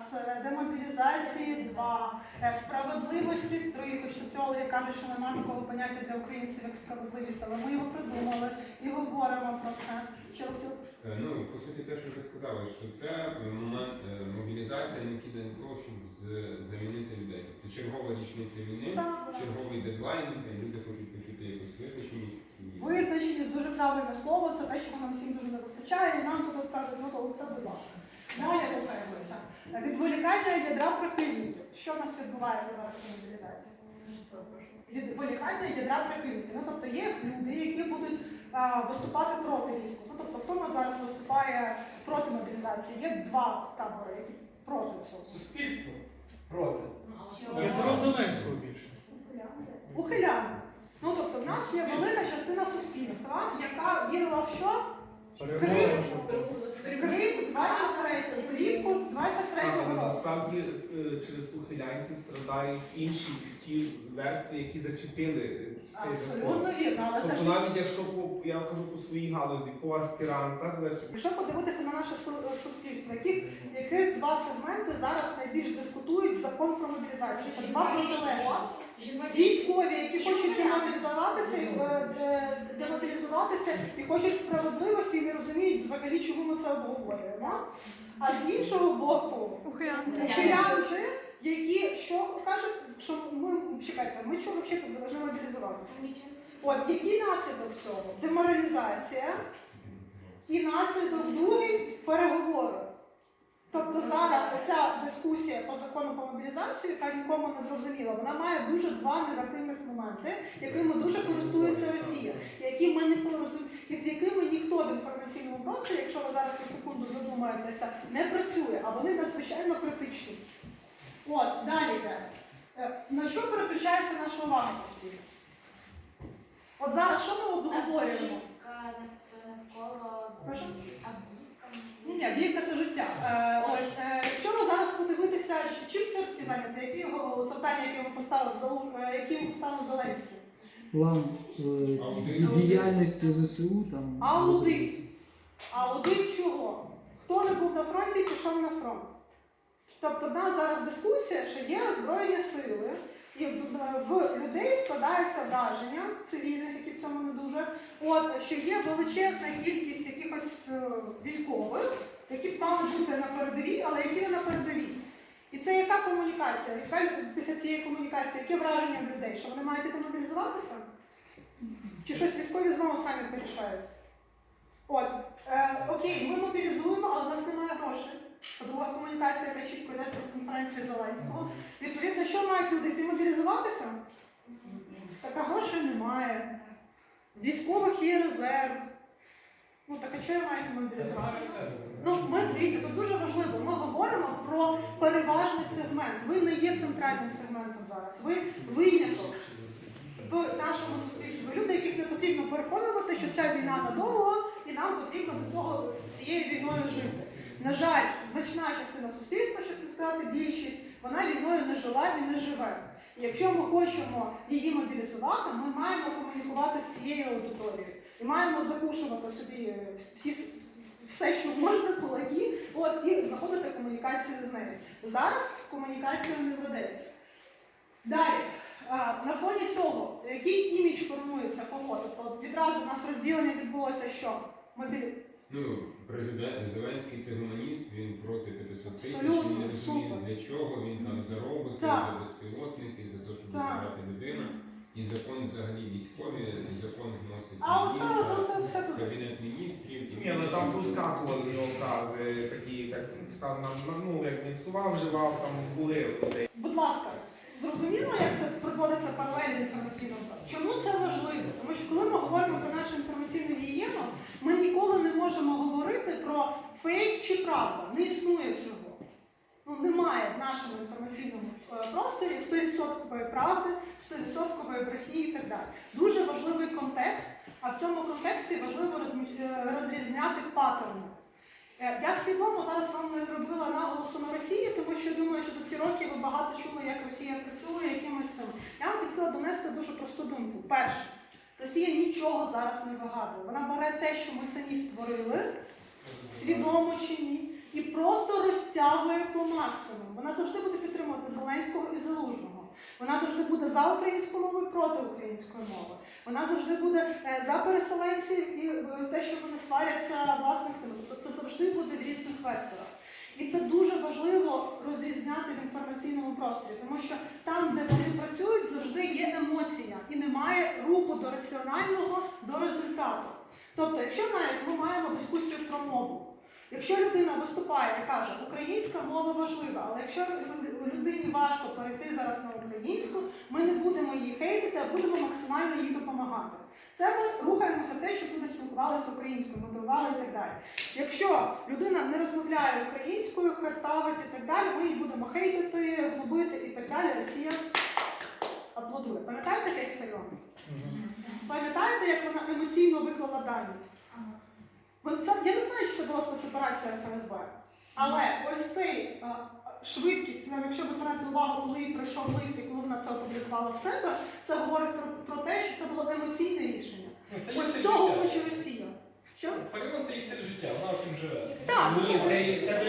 раз, е, демобілізації два, е, справедливості три. Хоч соціологи кажуть, що немає такого поняття для українців як справедливість, але ми його придумали і говоримо про це. Що? Е, Ну, по суті, те, що ви сказали, що це момент мобілізація необхідна для того, щоб замінити людей. Тобто чергова річниця війни, Так, черговий дедлайн, і люди хочуть почути якусь визначеність. Визначеність дуже правильне слово, це те, чого нам всім дуже не вистачає, і нам тут кажуть, ну то це, будь ласка. Далі рухаємося. Відволікання ядра прихильників. Що в нас відбувається зараз в мобілізації? Відволікання ядра прихильників. Ну тобто є люди, які будуть а, виступати проти війську. Ну тобто, хто у нас зараз виступає проти мобілізації? Є два табори, які проти цього. Суспільство. Проти. Ядро Зеленського більше. Ухиляни. Ну тобто, в нас є велика частина суспільства, яка вірила в що? Перемога, через ухилянтів страдають інші ті верстви, які зачепили цей закон. Абсолютно вірно, але це Тобто ж навіть якщо по я кажу по своїй галузі, по аспірантах зачепили. якщо подивитися на наше су- суспільство, яких яких два сегменти зараз найбільш дискутують закон про мобілізацію? Це два протилежні. Військові, які демобілізуватися, і, е, демобілізуватися і хочуть справедливості і не розуміють взагалі, чому ми це обговорюємо. А з іншого боку, ухилянти, які що кажуть, що ми чекайте, ми чого взагалі повинні мобілізуватися? От який наслідок цього? Деморалізація і наслідок другий переговори. Дискусія по закону про мобілізацію, яка нікому не зрозуміла, вона має дуже два негативних моменти, якими дуже користується Росія, які ми не порозуміємо, і з якими ніхто в інформаційному просторі, якщо ви зараз на секунду задумаєтеся, не працює, а вони надзвичайно критичні. От, далі йде. Е, На що переключається наша увага постійно? От зараз що ми обговорюємо? навколо Прошу? Авдіївка. Ні, вівка це життя. Е, ось, е, якщо ви зараз подивитися, що- чим Сирський зайнятий, які його завдання, які йому поставив е, які йому поставив Зеленський? план е, діяльності ЗСУ там. Аудит. Аудит чого? Хто не був на фронті, пішов на фронт. Тобто в нас зараз дискусія, що є Збройні сили, і в, в людей складається враження цивільних, які в цьому не дуже, от, що є величезна кількість якихось е, військових, які б мали бути на передовій, але які не на передовій. І це яка комунікація? Яка після цієї комунікації, яке враження в людей? Що вони мають іти мобілізуватися? Чи щось військові знову самі вирішають? От, е, окей, ми мобілізуємо, але в нас немає грошей. Це друга комунікація, яка чітко йде з прес-конференції Зеленського. Відповідно, що мають люди йти мобілізуватися? Так грошей немає. Військових є резерв. Ну так а чого мають мобілізуватися? Ну, ми дивіться, тут дуже важливо. Ми говоримо про переважний сегмент. Ви не є центральним сегментом зараз. Ви виняток в нашому суспільстві. Ви люди, яких не потрібно переконувати, що ця війна надовго, і нам потрібно до цього цією війною жити. На жаль, значна частина суспільства, щоб не сказати більшість, вона війною не жила і не живе. І якщо ми хочемо її мобілізувати, ми маємо комунікувати з цією аудиторією і маємо закушувати собі всі все, що можна, кулаки, от, і знаходити комунікацію з нею. Зараз комунікація не ведеться. Далі, на фоні цього, який імідж формується кого? Тобто відразу у нас розділення відбулося що? Мобілі... Ну, президент Зеленський це гуманіст, він проти 500 тисяч, він не розуміє для чого, він там за роботи, Так. за безпілотники, за те, щоб забрати людину. Закон взагалі військові, і закон вносить А оце, міністр, оце все тут. кабінет міністрів. і Ні, ну там проскакували образи такі, як став нам ну як він слова вживав, там були людей. Будь ласка, зрозуміло, як це проводиться паралельно інформаційному просторі? Чому це важливо? Тому що коли ми говоримо про нашу інформаційну гігієну, ми ніколи не можемо говорити про фейк чи правда. Не існує цього. Ну, немає в нашому інформаційному е, просторі 100% правди, 100% брехні і так далі. Дуже важливий контекст, а в цьому контексті важливо е, розрізняти паттерни. Е, Я свідомо зараз вам не робила наголосу на Росії, тому що думаю, що за ці роки ви багато чули, як Росія працює, якимось цим. Я вам хотіла донести дуже просту думку. Перше, Росія нічого зараз не вигадує. Вона бере те, що ми самі створили, свідомо чи ні, і просто розтягує. по максимуму. Вона завжди буде підтримувати Зеленського і Залужного. Вона завжди буде за українську мову і проти української мови. Вона завжди буде е, за переселенців і е, те, що вони сваряться власностями. Тобто це завжди буде в різних векторах. І це дуже важливо розрізняти в інформаційному просторі, тому що там, де вони працюють, завжди є емоція і немає руху до раціонального до результату. Тобто, якщо навіть ми маємо дискусію про мову, якщо людина виступає і каже, українська мова важлива, але якщо людині важко перейти зараз на українську, ми не будемо її хейтити, а будемо максимально їй допомагати. Це ми рухаємося те, щоб люди спілкувалися українською, мотивували і так далі. Якщо людина не розмовляє українською, картавить і так далі, ми її будемо хейтити, губити і так далі. Росія аплодує. Пам'ятаєте кейс Файон? Пам'ятаєте, як вона емоційно виклала дані? Це, я не знаю, чи це була спецоперація ФСБ. Але ось цей а, швидкість, навіть якщо ви звернете увагу, коли прийшов лист і коли вона це опублікувала в себе, це говорить про, про те, що це було емоційне рішення. Ну, це Ось стиль цього життя. хоче Росія. Що? Фаріон це є стиль життя, вона цим живе. Так, Ні, це, це